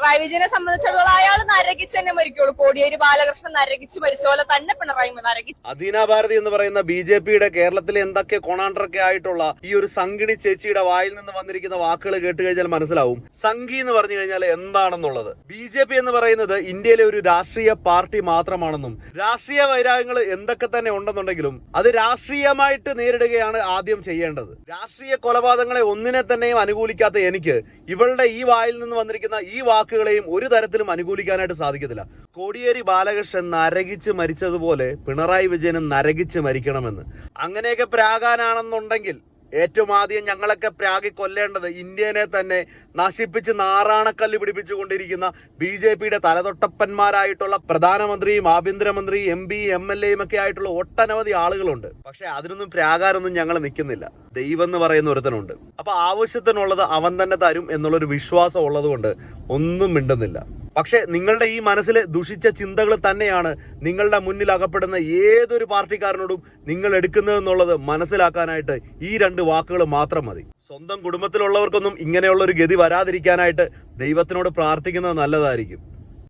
പിണറായി വിജയനെ സംബന്ധിച്ചിടത്തോളം അയാൾ നരകിച്ച് തന്നെ മരിക്കുള്ളൂ. കോടിയേരി ബാലകൃഷ്ണൻ നരകിച്ച് മരിച്ച പോലെ തന്നെ പിണറായി നരകി അദീന ഭാരതി എന്ന് പറയുന്ന ബി ജെ പിയുടെ കേരളത്തിലെ എന്തൊക്കെ കൊണാണ്ടറൊക്കെ ആയിട്ടുള്ള ഈ ഒരു സംഗിണി ചേച്ചിയുടെ വായിൽ നിന്ന് വന്നിരിക്കുന്ന വാക്കുകൾ കേട്ട് കഴിഞ്ഞാൽ മനസ്സിലാവും. സംഘി എന്ന് പറഞ്ഞു കഴിഞ്ഞാൽ എന്താണെന്നുള്ളത്. ബി ജെ പി എന്ന് പറയുന്നത് ഇന്ത്യയിലെ ഒരു രാഷ്ട്രീയ പാർട്ടി മാത്രമാണെന്നും രാഷ്ട്രീയ വൈരാഗ്യങ്ങൾ എന്തൊക്കെ തന്നെ ഉണ്ടെന്നുണ്ടെങ്കിലും അത് രാഷ്ട്രീയമായിട്ട് നേരിടുകയാണ് ആദ്യം ചെയ്യേണ്ടത്. രാഷ്ട്രീയ കൊലപാതകങ്ങളെ ഒന്നിനെ തന്നെയും അനുകൂലിക്കാത്ത എനിക്ക് ഇവളുടെ ഈ വായിൽ നിന്ന് വന്നിരിക്കുന്ന ഈ വാക്കുകളെയും ഒരു തരത്തിലും അനുകൂലിക്കാനായിട്ട് സാധിക്കത്തില്ല. കോടിയേരി ബാലകൃഷ്ണൻ നരകിച്ച് മരിച്ചതുപോലെ പിണറായി വിജയനും നരകിച്ച് മരിക്കണമെന്ന്. അങ്ങനെയൊക്കെ പ്രാകാനാണെന്നുണ്ടെങ്കിൽ ഏറ്റവും ആദ്യം ഞങ്ങളൊക്കെ പ്രാഗി കൊല്ലേണ്ടത് ഇന്ത്യനെ തന്നെ നശിപ്പിച്ച് നാറാണക്കല്ല് പിടിപ്പിച്ചുകൊണ്ടിരിക്കുന്ന ബി ജെ പിയുടെ തലതൊട്ടപ്പന്മാരായിട്ടുള്ള പ്രധാനമന്ത്രിയും ആഭ്യന്തരമന്ത്രിയും എം പി എം എൽ എയും ഒക്കെ ആയിട്ടുള്ള ഒട്ടനവധി ആളുകളുണ്ട്. പക്ഷെ അതിനൊന്നും പ്രാകാരൊന്നും ഞങ്ങൾ നിൽക്കുന്നില്ല. ദൈവം എന്ന് പറയുന്ന ഒരുത്തനുണ്ട്. അപ്പൊ ആവശ്യത്തിനുള്ളത് അവൻ തന്നെ തരും എന്നുള്ളൊരു വിശ്വാസം ഉള്ളതുകൊണ്ട് ഒന്നും മിണ്ടുന്നില്ല. പക്ഷേ നിങ്ങളുടെ ഈ മനസ്സിൽ ദുഷിച്ച ചിന്തകൾ തന്നെയാണ് നിങ്ങളുടെ മുന്നിൽ അകപ്പെടുന്ന ഏതൊരു പാർട്ടിക്കാരനോടും നിങ്ങൾ എടുക്കുന്നതെന്നുള്ളത് മനസ്സിലാക്കാനായിട്ട് ഈ രണ്ട് വാക്കുകൾ മാത്രം മതി. സ്വന്തം കുടുംബത്തിലുള്ളവർക്കൊന്നും ഇങ്ങനെയുള്ള ഒരു ഗതി വരാതിരിക്കാനായിട്ട് ദൈവത്തിനോട് പ്രാർത്ഥിക്കുന്നത് നല്ലതായിരിക്കും.